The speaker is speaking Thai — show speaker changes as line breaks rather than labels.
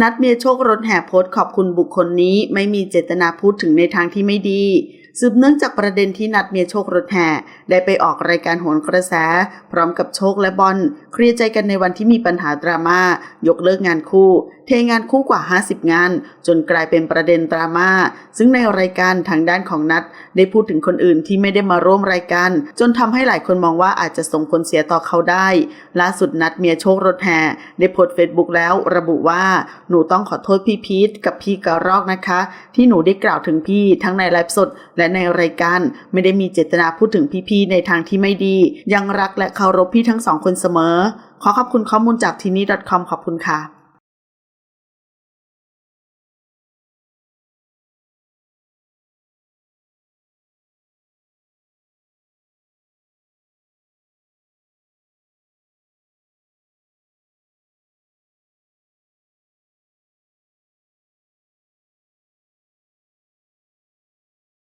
นัดเมียโชครถแห่โพสต์ขอบคุณบุคคลนี้ไม่มีเจตนาพูดถึงในทางที่ไม่ดี สืบเนื่องจากประเด็นที่นัดเมียโชครถแห่ได้ไปออกรายการโหนกระแสพร้อมกับโชคและบอลเคลียร์ใจกันในวันที่มีปัญหาดราม่ายกเลิกงานคู่ เทงานคู่กว่า 50 งาน จนกลายเป็นประเด็นดราม่าซึ่งในรายการทางด้านของนัดได้พูดถึงคนอื่นที่ไม่ได้มาร่วมรายการ จนทำให้หลายคนมองว่าอาจจะส่งผลเสียต่อเขาได้ ล่าสุดนัดเมียโชครถแห่ได้โพสต์เฟซบุ๊กแล้วระบุว่าหนูต้องขอโทษพี่พีทกับพี่กระรอกนะคะ ที่หนูได้กล่าวถึงพี่ทั้งในไลฟ์สดและในรายการ ไม่ได้มีเจตนาพูดถึงพี่ๆในทางที่ไม่ดี ยังรักและเคารพพี่ทั้งสองคนเสมอ ขอขอบคุณข้อมูลจากทีนี้ .com ขอบคุณค่ะ